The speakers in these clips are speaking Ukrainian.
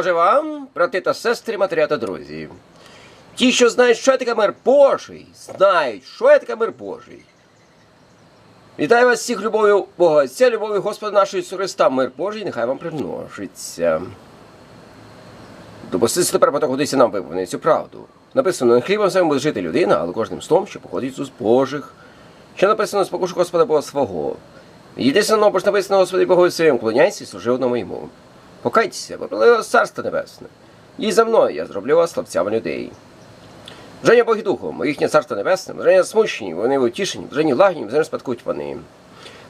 Боже вам, брати та сестри, матеря та друзі. Ті, що знають, що таке мир Божий, знають, що таке мир Божий. Вітаю вас всіх любов'ю Бога Отця, любов'ю Господа Ісуса Христа, мир Божий, нехай вам примножиться. Допуститься тепер потогодиться нам виповнити цю правду. Написано, не хлібом самим буде жити людина, але кожним словом, що походить з Божих. Що написано, спокушу Господа Бога свого. Бо ж написано, Господи Богу своєму, клоняйся і служи одному йому. Покайтеся, бо царство небесне. І за мною я зроблю вас хлопцями людей. Бажання Боги Духом, бо царство небесне, бажання смущені, вони будуть тішені, бажання лагні, бажання спадкують вони.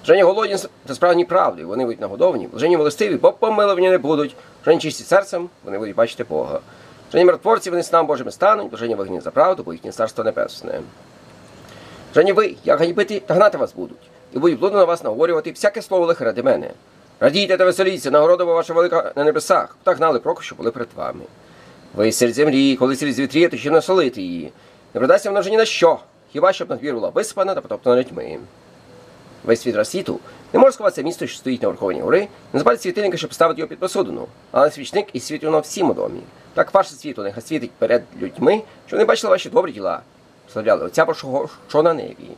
Бажання голодні та справні правди, вони будуть нагодовані, бажання милостиві, бо помиловані не будуть, бажання чисті серцем, вони будуть бачити Бога. Бажання миротворці, вони снам Божими стануть, бажання вогні за правду, бо їхнє царство небесне. Бажання ви, як ганьбити та гнати вас будуть, і будуть блудно на вас наговорювати всяке слово лихе ради мене. Радійте та веселіться, нагорода бо ваша велика на небесах, та гнали проку, що були перед вами. Ви серед землі, коли серед звітріє, то ще насолити її. Не продасться вона вже ні на що, хіба щоб надвір була висипана та потоптана людьми. Весь світ світу не може сховатися місто, що стоїть на верховній гори, не запалить світильника, щоб поставити його під посудину, але свічник і світло на всім у домі. Так ваше світло нехай світить перед людьми, щоб вони бачили ваші добрі діла, славляли Отця Божого, що на небі.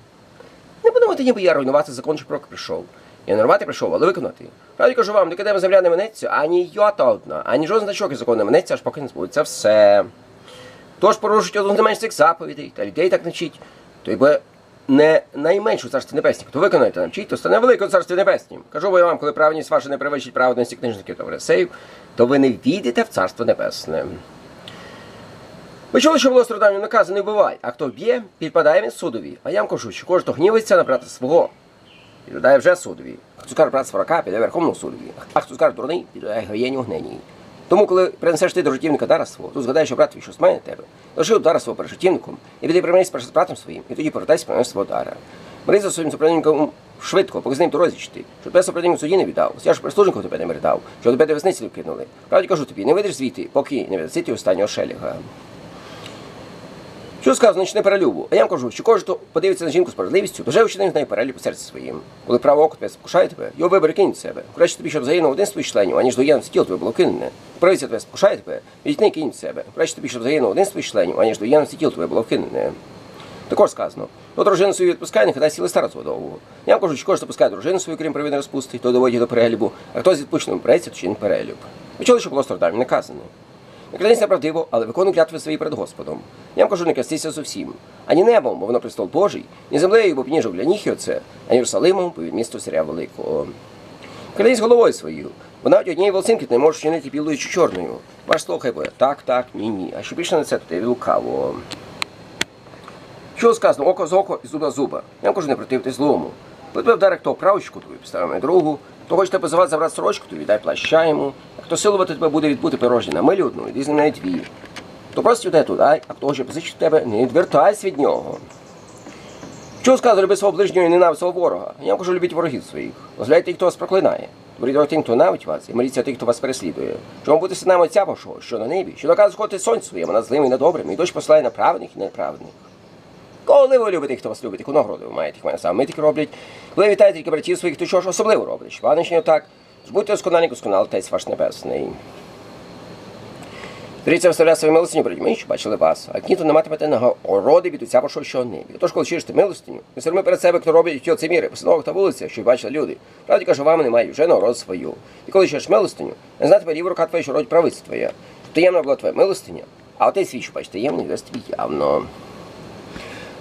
Не подумайте, ніби я руйнувати закон, що пророк прийшов. Я не прийшов, але виконати. Правді кажу вам, никоде земля не минеться, ані йота одна, ані жоден значок із закону не минеться, аж поки не збудеться все. Тож порушить одну з найменших заповідей, та людей так навчить, то якби не найменшу царстві небесні, хто виконає та навчить, то стане великим царстві небеснім. Кажу я вам, коли праведність ваша не перевищить праведності книжників та фарисеїв, то ви не війдете в царство небесне. Ви чули, що було страдання наказу не вбивай, а хто вб'є, підпадає він судові. А я вам кажу, що кожен, гнівиться на брата свого, підпадає вже судові. Хто скаже брат сворака, піде верховному судові. А хто скаже дурний, піде гаєню гнені. Тому, коли принесеш ти до життівника дара свого, то згадай, що брат твій щось має тебе. Лиши дара свого перед життівником, і піди примирись перед братом своїм, і тоді повертайся принес свого дара. За своїм супротивником швидко, поки з ним дорозі ти, щоб тебе супротивник суді не віддав, я ж прислужнику тебе не передав, що тебе до весниці вкинули. Правді кажу тобі, не вийдеш звідти, поки не віддаси останнього шеліга. Що сказано, чи не перелюбу? А я вам кажу, що кожен, хто подивиться на жінку з справедливістю, вже вчинив з нею перелюб у серці своїм. Коли право око тебе спокушає тебе, його вибери кинь себе. Краще тобі, щоб загинув один з твоїх членів, аніж до єдності тіл тебе було кинене. Правиця тебе спокушає тебе, відтни кинь себе. Краще тобі, щоб загинув один з твоїх членів, аніж до єдності тіл тебе було кинене. Також сказано, то дружину свою відпускає, нехай дасть сіли старцю довго. Я вам кажу, що кожен хто пускає дружину свою, крім привини розпусти, то доводить до перелюбу, а хто з відпущеним преться, то чинить перелюб. Ви чули, що було страждання наказано. Не кладись неправдиво, але виконуй клятви свої перед Господом. Я вам кажу, не кастися зовсім. Ані небом, бо воно престол Божий, ні землею, бо пніжок для ніг оце, ані Єрусалимом, бо від місто царя великого. Кладись головою своєю, бо навіть однієї волцинки ти не можеш чинити білою чи чорною. Ваш слухай буде так, так, ні, ні. А що більше на це, то ти лукаво. Що сказано, око з око і зуба з зуба. Вам кажу, не противте злому. Тебе вдаре хто правочку твою, поставив на другу, хто хоче тебе позивати забрати сорочку, то віддай плаща йому, а хто силувати тебе буде відбути порожні на милю одну, іди з на дві. Хто просить у тебе туди, а хто хоче позичити тебе, не відвертайся від нього. Чого сказано, люби свого ближнього і ненавидь свого ворога? Я вам кажу, любіть ворогів своїх. Дозволяйте тих, хто вас проклинає. Творіть тим, хто навіть вас, і моліться тих, хто вас переслідує. Вам бути синами Отця Божого, що на небі, що наказує сходити сонце своєму над злими і над добрими, і дощ посилає на праведних і неправедних. Коли ви любите, хто вас любить, яку нагороду ви маєте, як мене саме таки роблять. Коли вітаєте тільки братів своїх, то що ж особливо роблять? Паничні отак. Будьте досконалі, досконали, Отець ваш небесний. Дивіться, виставляє свою милостиню перед людьми, що бачили вас, а ні, то не матимете нагороди від Отця Божого, що небі. Тож, коли чуєте милостиню, не сорми перед себе, хто робить ті міри, по та вулицях, що бачили люди. Правді кажу, вам немає вже нагороду свою. І коли чуєш милостиню, не знати тебе ліва рука твоя, що робить правиця твоя. Таємна була твоя милостиня, а отець свій, що бачите, таємний, дасть тобі явно.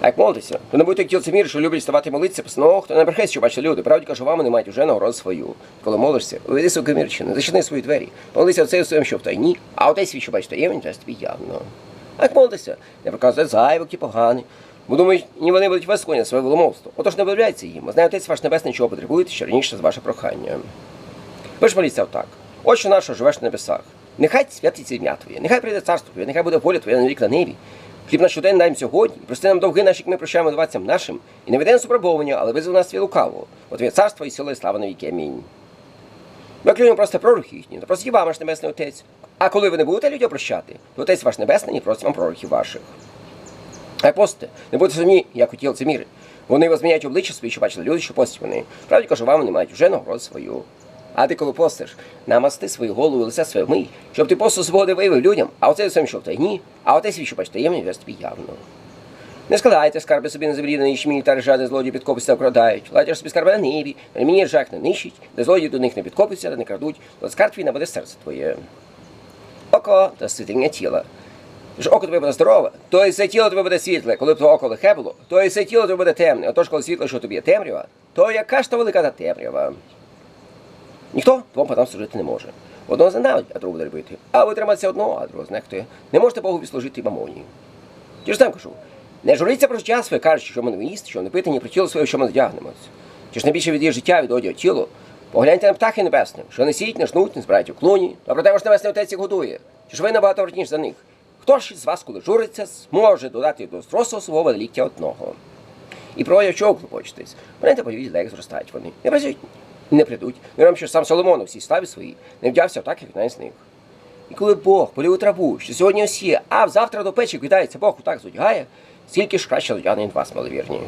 А як молитися, то не будьте як ті мір, що люблять ставати молитися, постанову, хто не брехеться, що бачите люди. Правді кажу, вам не мають вже нагороду свою. Коли молишся, уведи свою комірчину, зачини свої двері, молися оцею своїм, що в тайні, а отець свій, що бачите, таємний, дасть тобі явно. А як молитися, не проказує зайвок погані. Бо думають, ні вони будуть висклоні своє воломовство. Отож не виявляється їм, знає отець ваш небесний, чого потребуєте, що раніше з ваше прохання. Ви ж моліться отак. Отче наш, що живеш на небесах. Нехай святиться ім'я Твоє, нехай прийде царство Твоє, нехай буде воля Твоя на вік на небі. Хліб наш щодень дай їм сьогодні, прости нам довги наші, як ми прощаємо даватцям нашим, і не веде нас у але визволи нас від лукавого. Бо Твоє царство і сила, і слава на віки. Амінь. Ми клюємо просто пророхи їхні, то просить вам, ваш небесний отець. А коли ви не будете людям прощати, то отець ваш небесний не просить вам пророхів ваших. А як постите, не будьте самі, як у тіл міри. Вони возміняють обличчя свої, що бачили люди, що постять вони. Правді кажу, вам вони мають вже нагороду свою. А ти коли постиш, намасти свою голову і лице своє вмий, щоб ти посту свободи виявив людям, а оце своїм, що в тайні, а оте свій, що бач таємний, весь тобі явно. Не складайте скарби собі на землі, на ячмінь та ржа, де злодії підкопиться вкрадають. Ладьте собі скарби на небі, на мені не нищить, де злодії до них не підкопиться, та не крадуть, то скарб твій набуде серце твоє. Око та світіння тіла. Ж око тобі буде здорове, то і все тіло тобі буде світле, коли б твоє око лихе було, то і все тіло тобі буде темне. Отож, коли світло, що тобі є темрява, то яка ж то велика та темрява? Ніхто двом панам служити не може. Одного зненавидить, а другого буде. А ви триматися одного, а другого знехтує. Не можете Богові служити мамоні. Ті ж там кажу, не журіться про життя своє, кажучи, що ми їсти, що не пити, ні про тіло своє, що ми надягнемось. Чи ж найбільше від її життя, від одягу тіло? Погляньте на птахи небесні, що не сіють, не жнуть, не збирають у клуні, а проте ваш небесний отець їх годує. Чи ж ви набагато ніж за них? Хто ж із вас, коли журиться, зможе додати до стросу свого ліктя одного? І про чого клопочетесь? Погляньте, подивіть, як зростають вони. Не працюють не прийдуть. Ми вам що сам Соломон у всій славі своїй не вдявся так, як одна з них. І коли Бог полів траву, що сьогодні осіє, а завтра до печі кидається, Бог так зодягає, скільки ж краще зодягне вас, маловірні.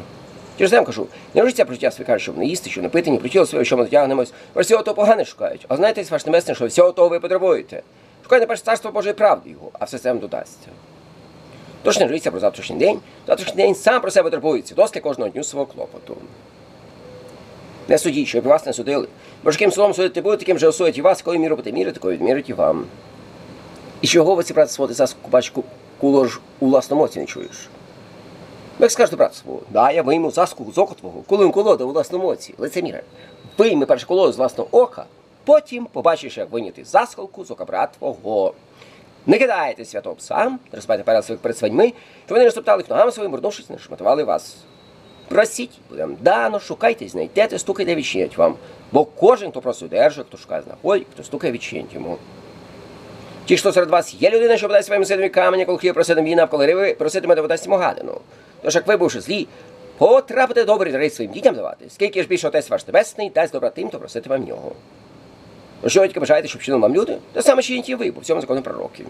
Я вам кажу, не життя про життя своє кажуть, щоб не їсти, щоб не пити, ні про своє, що ми одягнемось. Ви всього того погане шукають. А знаєте, ваш небесне, що всього того ви потребуєте. Шукайте перше царство Божої правди його, а все це вам додасться. Тож не житься про завтрашній день, завтрашній день сам про себе турбується, доски кожного дню свого клопоту. Не судіть, щоб вас не судили. Бо ж яким словом судити будете, таким же осудять і вас, коли міру будете мірити, такою відмірить і вам. І чого ви ці брат свого за кубачку куло ж у власному оці не чуєш? Як скажете, брат свого, да, я вийму заску з ока твого, коли колода у власному оці, лицеміре. Вийми перше колоду з власного ока, потім побачиш, як виняти заскалку з ока брат твого. Не кидайте святого пса, не розпайте перед своїх перед свиньми, щоб вони не стоптали їх ногами своїм, вернувшись, не шматували вас. Просіть, будем дано, шукайте, знайдете, стукайте, відчинять вам. Бо кожен, хто просить, держить, хто шукає, знаходить, хто стукає, відчинять йому. Ті, що серед вас є людина, що подасть своїм синові каменя, коли хліб просити він, а коли риби проситиме, то подасть йому гадину. Тож, як ви, бувши злі, потрапите добрі дари своїм дітям давати, скільки ж більше отець ваш небесний, дасть добра тим, хто проситиме в нього. Ну, що ви бажаєте, щоб чинили вам люди, те саме чиніть і ви, по всьому закону пророків.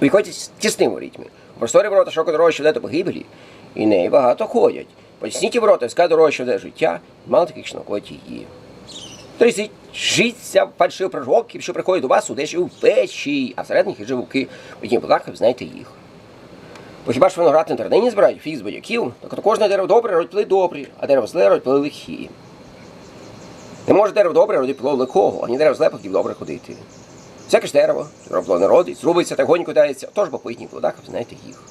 Виходьте тісним ворітьми. У просторі ворота широко дорога, що веде до погибелі, і неї багато ходять. Потісніті ворота, ска дорога, що веде до життя, мало таких, находять її. Тридцять житься фальшивих пророків, що приходять до вас у деші у печі, а всередині живуки, у тім плаках знаєте їх. Бо хіба ж виноград на тернині збирають фіг з бодяків, так то кожне дерево добре плоди добрі, а дерево зле плоди лихі. Не може дерево добре родити плод лихого, ані дерево зле плодів добре ходити. Всяке ж дерево, робло не родить, зрубиться та гонько дається, тож бо їхніх плодах знаєте їх.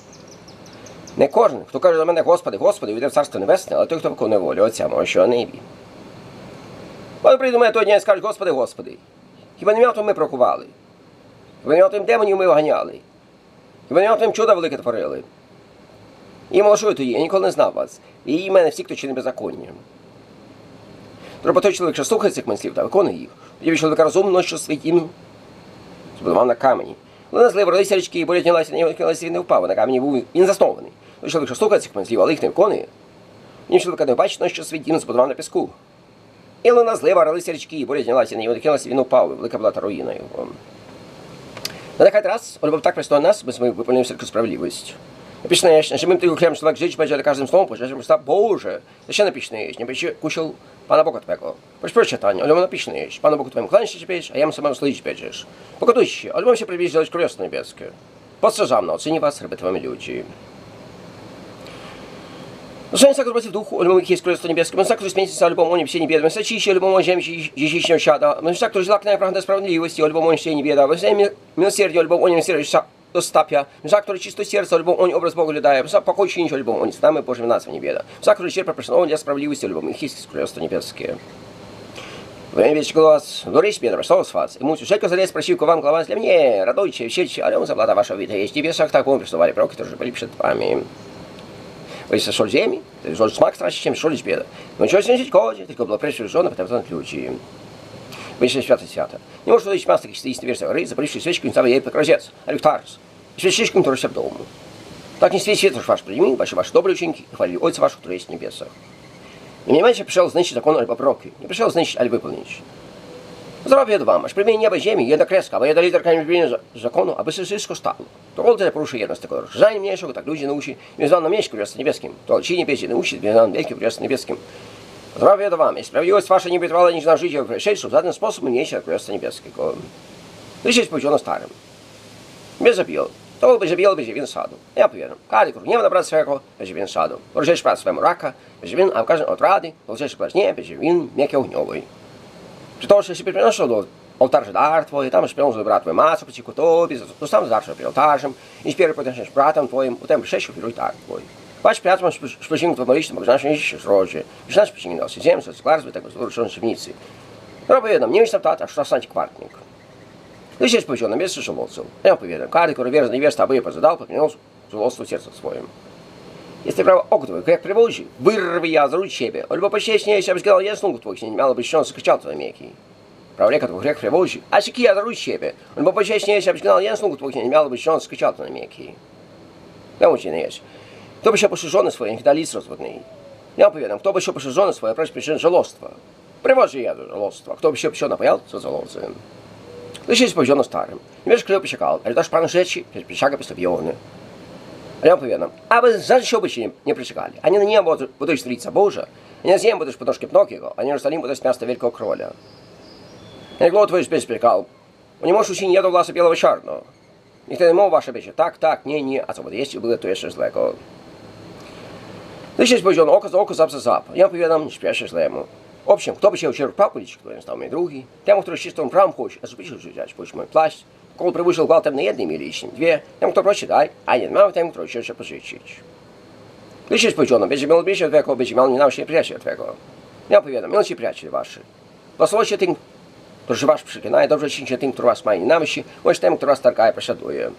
Не кожен, хто каже до мене, Господи, Господи, війде в царство небесне, але той, хто виконує волю Отця мого, що небі. Коли прийде до мене того дня і скажуть, Господи, Господи, хіба не м'ятом ми прокували? Хіба не м'ятом демонів ми оганяли? Хіба не м'ятом чуда велике творили? І молошую тоді, я ніколи не знав вас. І її мене всі, хто чинить беззаконня. Треба той чоловік, що слухає цих слів та виконує їх. Тоді від чоловіка розумно, що світім збудував на камені. Коли на злив родися річки і болять він не впав, на камені був він заснований. Той чоловік, що слухає цих слів, але їх не виконує. Він чоловіка не бачить, но що свій дім збудував на піску. І луна злива, ралися річки, і болять нялася, не кинулася, він упав, і велика була та руїна його. На нехай раз, он був так пристойно нас, без ми виповнив всяку справедливість. Напишнеш, нажимим ты хлеб, человек жить, бежали каждым словом, пожалуйста, Христа Боже, ще напишнеш, не печи, кушал Пана Бога Твego. Пусть прочитання, але напишнеш, Пана Богу Твоему кланяйся теперь, а я самому слышать бежишь. Покатуще, але все прибежишь делать Крестное Небесное. Подсажам на оцени вас, ребята, вами люди. Но сами сакру против духу, любому есть крест небеске, мы сакру сменится о любом он все небеда, мы сачище любому жемчи ежичнем чада, мы сакру жила к нам правда справедливости, о любому все небеда, мы сами милосердие, о любому он милосердие стапя, сакру чисто сердце, о любому он образ Бога людая, мы покой чинчу, о любому он, там и Божьим нас в небеда, сакру черпа прошло, он для справедливости, о любому есть крест небеске. Время вечер голос, Дорис Петр, что с вас? Ему сюжетка залез, спросив к вам глава для мне, родойче, вщече, а он заблада вашего вида, есть тебе сах таком, приставали, пророки тоже припишет вами. Вы со соль земи, ты соль смак страшнее, чем соль беда. Но ничего не сидеть коде, только было прежде решено, потому что ключи. Вийшли свято свято. Не може тоді масти істинні версії гори, запаливши свічку, він ставив її покровець, а ліхтарс. І свічечком торився вдому. Так не світ світ ваш прийми, ваші ваші добрі учинки, і хвалили Отця вашого, который есть в небесах. И не меньше пришел знищить закон альбо пророки, не пришел знищить, альбо выполнить. Zdrowie dbam, aż nie bez ziemi, jedna kreska, bo jedna literka nie brzmi zakonu, aby się wszystko stało. To kolce poruszy jedna z tego rzeczy. Zanim mniejszego, tak ludzi nauczy, wiązano mieść królestwo niebieskim, to ci nie będzie nauczyć, wiązano wielkie królestwo niebieskim. Zdrowie do wam, jest sprawiedliwość wasza nie wytrwała niż na życie w żaden sposób mniejsza królestwo niebieskiego. Tysiąc powiedziano starym. Mnie zabił. To on będzie biał, będzie sadu. Ja powiem, każdy król nie ma na dobra swego, będzie win sadu. Możesz spać swemu raka, będzie win, a w każdym otrady, możesz spać nie, będzie win, miekie ogniowej. Czy to się przynoszą do ołtarza dar Twój, tam śpiążę bratwę masę przeciwko Tobie, zostań zawsze przed ołtarzem i śpiew potężniesz bratem Twoim, potem przesił piruj dar Twój. Patrz piatmą szpesing Twojmolicznym, bo znasz niższy srodzie, i znasz przeciwnik nosy, ziem, co sklarstwo, tego zruszonej szybnicy. Robię jedną, nie tam tata, szlasnąć kwartnik. Ty się spowiedział na miejsce szumowców, ja opowiadam, kary, które wierzę, nie wierzę, aby je pozadał, podniósł złostu serca swoim. Jest to prawo ogniwy, jak przewodzi, wyrwij ja z siebie, albo poświęćnie się, abyś gadał jasnąg twoich, nie miało być ściąż chciał to mieki. Prawo reka to grzech przewodzi, a się kija z siebie, albo poświęćnie się, abyś gadał jasnąg twoich, nie miało być ściąż chciał to mieki. Ja mu ci nie jest. Kto by się poszerzony swoje, niech da list rozwodnej. Ja opowiadam, kto by się poszerzony swoje, proś przyczyn żalostwa. Przewodzi ja do żalostwa, kto by się psiał napajał, co żalostem. To się powiedziano starym. Nie wiesz, kto przysiakał, ale dasz pan rzeczy, jest przysiaga postawiony. A ja opowiadam, aby zawsze się nie, nie przysiakali. Ani na niebo, bo to jest stolica Boża, ani na ziemię, bo to jest podnożki Pnokiego, ani na Jerusalem, bo to jest miasto Wielkiego Króla. Jak głowę twoje bez przysiakał, bo nie możesz uczynić do własa białego czarno. I wtedy mowa wasza będzie tak, tak, nie, nie, a co będzie jeść, było to jeszcze złego. To się powiedziano oko za oko, zap za zap. Ja opowiadam, nie śpieszę źlemu. Owszem, kto by się ucierpał policzyć, który stał mnie drugi, temu, który czystą prawą chodzi, a zobaczył, że взять, pójść mój plaść, Król przebył gwałtem na jednej mieliśni, dwie. Temu, kto prosi, daj, a nie mało temu, kto chce pożyczyć. Liczysz pójdziemy, będzie miał bliżej Twego, będzie miał nienawiść przyjaciel Twego. Ja powiadam, miał się przyjaciel Waszy. Posłuchajcie tym, którzy Was przyklinają, dobrze czyńcie tym, którzy Was mają nienawiść, bądź temu, kto Was targaje, prześladuje.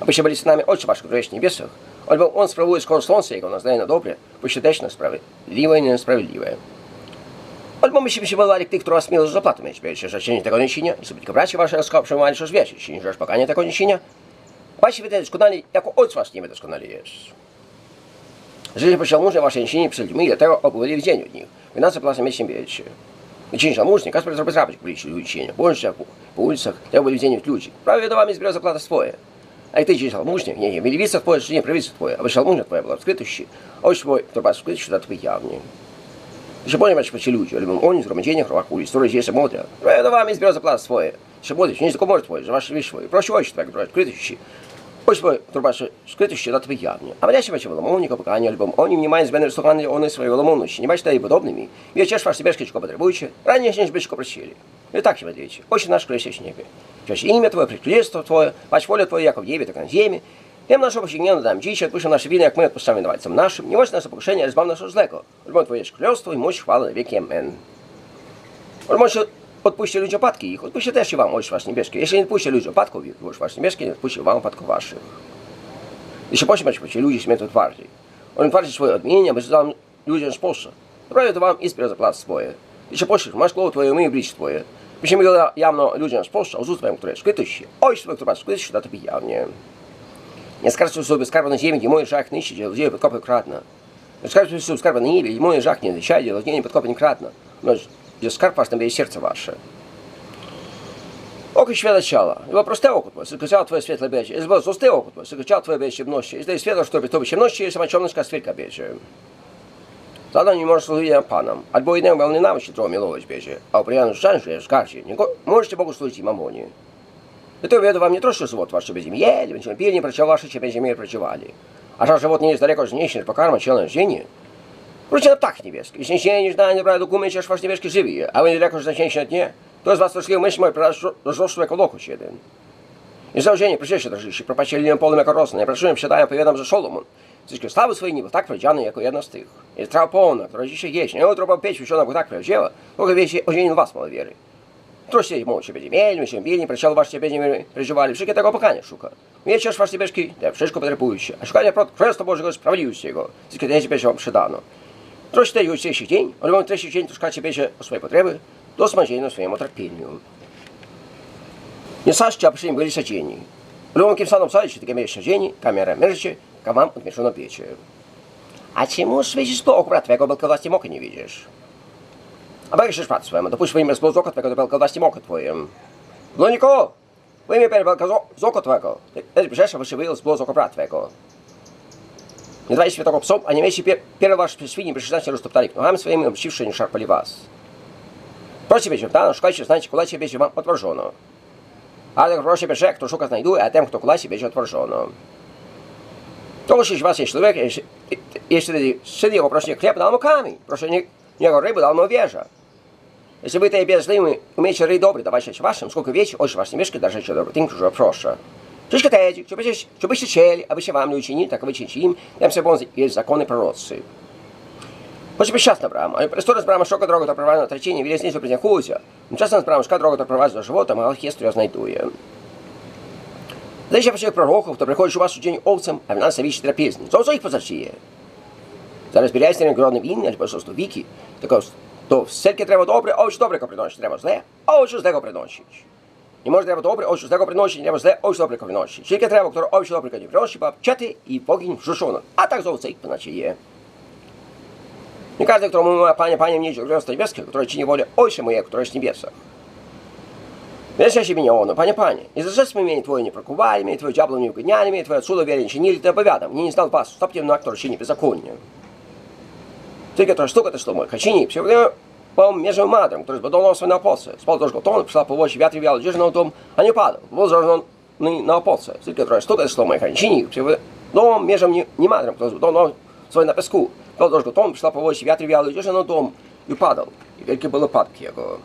Abyście byli synami Ojca Waszego, który jest w niebiesach, albo On sprawuje skąd Jego na zdanie na dobre, posiadeczne sprawy, liwe i niesprawiedliwe. Albo musimy się podać tych, które smil z zapłaty mieć, wiecie, że się nie tego niesienia, i sobie tylko bracie warszawsko przyjmowali, że wiecie, się nie pokanie tego niesienia. Państwo wtedy doskonali, jako ojc was nie doskonali jest. Jeżeli posiąmuże wasze niesienie przed ludźmi, dlatego obywali w dzień od nich. Wy na co plasem mieście wiecie. Cięższa mużnie, Kasper zrobi zabrać publicznie ludzi sienia, błądźcie po, po ulicach, ja obywali w dzień ludzi. Prawie do wami zbiera zapłata swoje. A i ty dziś almużnie, nie, nie, mieli wiec twoje, czy nie, prawica twoje, a wyż almużnia twoja była w skrytości. Oj swój, który was w skrytości, da tobie jawnie. еще punem aici pe celiuci, ale meu, oni, zgromadzenie, храбакули, строй здесь смотрят. «Э, это вам из березопласт свой. Шеботыч, не закоморт твой, за ваши вещи твои. Проще очень так брать, крытыщи. Пусть твой трубаши скрытыщи, да ты явни. А врящи бачи воломовника, пока они альбом. Они внимание с бенер суханли, он и свои воломовнущи, не бачи и подобными. Я чеш ваш себе шкичко потребуючи, ранее снеж бычко просили. И так тебе отвечу, очень наш крысящ небе. Чаще имя твое, приклество твое, пач воля твоя, яков деве, так на земле. Wiem naszą posięgniętą dam dziś, odpuszczę nasze winy, jak my odpuszczamy dawajcom naszym. Nie łącz nas o pokuszenie, ale zbaw nas od złego. Odbądź Twoje królestwo i mość chwalę wiekiem. Amen. Odbądź odpuśćcie ludziom opadki ich, odpuśćcie też i wam ojciec wasz niebieskie. Jeśli nie odpuśćcie ludziom opadków ich, ojciec wasz niebieskie nie odpuści wam opadków waszych. Jeśli pośmiać pocie, ludzie śmieją twardziej. On twardziej swoje odmienienia, bez dam ludziom spostrzec. Prawie to wam ispiera za plac swoje. Jeśli poślesz, masz głowę twoje, umyj bliź twoje. Byśmy go jawno ludziom spostrzec, z ustwem, które skrytyś się. Ojciec, który was skrytyś się, da to pijawnie. Не скажете суп, скарба на семьи, мой шаг нищий, людей подкопай кратно. Не скажете суп, скарба на ниве, мой шаг не отвечает, дело не подкопай кратно. Но скарб ваш, там сердце ваше. Око ще начало. Вопрос просте око твое, закричал твое светлое бече. Из вас усте око твое, закричал твое в ночи. Из светло, что бито ночи. мноще, и самочемночка светка бече. Тогда не можешь служить нам паном. Отбой а не был не навыч, тро милович бече. А у прияну шаншу, я скарчи. Можете Богу служить и мамоне. Ты веду вам не то, что живот ваш, чтобы ели, ничего пили, не прочеваши, чем зиме прочевали. А что живот не далеко же нищен, по карма чел женщине. Причина так небески. Снищение не знаю, не правда, гумы, чеш ваш небески живи, а вы недалеко же женщина дне. То из вас вышли мышь мой, прожжёшь колоку чеден. И заужение, еще дрожище, пропачили им полными коросными, прошуем, считаем, поведам за шоломом. Слишком свои не ніби так проджано, як у И І страв повно, трожіше єч, не отропав печь, що на так привжила, поки вічі оженін вас мало віри. Trusiej mu się będzie mieli, my się bili, przeciął właśnie będziemy przeżywali, wszystkie tego pokania szuka. Wiecie, aż wasz niebieski, te wszystko potrzebujecie, a szukanie prot Królestwa Bożego sprawiedliwości go, z kiedy będzie wam przydano. Troszkę tej jutrzejszy dzień, ale mam trzeci dzień troszkacie będzie o swojej potrzeby, do smażenia swojemu trapieniu. Nie saszcie, a przyjmę byli sadzieni. Lubią kim sanom sadzić, takie mieliście dzień, kamera mierzycie, kam mam odmieszono piecie. A czemu słyszysz to, akurat twojego balkowa nie widzisz? A będziesz szpat swemu, dopuść swoim z oko twego do belkowaści moky twoim. No niko, wyjmie per belka z oko twego. Ty przeszła wyszywil z oko brat twego. Не давайте святого псом, а не вещи пер, первый ваш свиньи пришли растоптали их ногами своими, научившие не шарпали вас. Просі біжив, та, шукаючи, знаєте, коли ще біжив вам отворжено. Але гроші біже, хто шука знайдує, а тим, хто колесі біже отворжено. Тому що ж вас є чоловік, і- і- і сиди його прошу хліб, дал йому камінь, прошу не- нього рибу, дал йому вежа. Если вы это беззлыми, умеете рей добрый, давайте вашим, сколько вечер, очень вас не мешки, даже еще добрый, тем, кто проша. Шишка тези, щоб ви щоб ви ще чели, аби ще вам не учинили, так ви чиним, тем все бон є закони пророцтва. Хоч би щас набрам, а престорис брама шока дорогу та провадна тречення, від різницю призняхується. Часом збрама шка дорогу та провадна до живота, мало хестру я знайдує. Лише почав пророків, то приходиш у вас у день овцем, а в нас вічі трапезні. Зовсім їх позачіє. Зараз збираєшся на гродним війни, або просто віки, To wszelkie treba dobre, a już dobrego przynosi, treba źle, a już złego przynosić. Nie może treba dobre, a już złego przynosić, nie treba źle, a już dobrego przynosić. Wszelkie treba, które a nie przynosi, bab czety i pogiń brzuszona. A tak zowce ich znaczy je. Nie każdy, któremu ma Panie, Panie, mnie Królestwo Niebieskie, które Ci nie woli, Ojcze moje, któreś w niebiesach. Wiesz, ja siebie nie ono, Panie, Panie, i za rzecz mnie Twoje nie prokuwali, mnie Twoje diablo nie uganiali, mnie Twoje cudo wiele nie czynili, Ty nie znał Was. No, Tycker att han stod att det slog mig. Kacini, przebiegłem mierzył madrą, który zbudował sobie na opoce. Spodzież go ton, przyszła po łosi wiatr wiał dziewczyną tom, a nie padł. Bo zrażony na opoce. Tylko trochę sztuka zresztą moich Kacini, przebiegłem no, mierzę mnie nie madrą, który zbudował no, sobie na pesku. Spodzież go ton, przyszła po łosi wiatr wiał dziewczyną tom i padł. I wielkie były padki jego.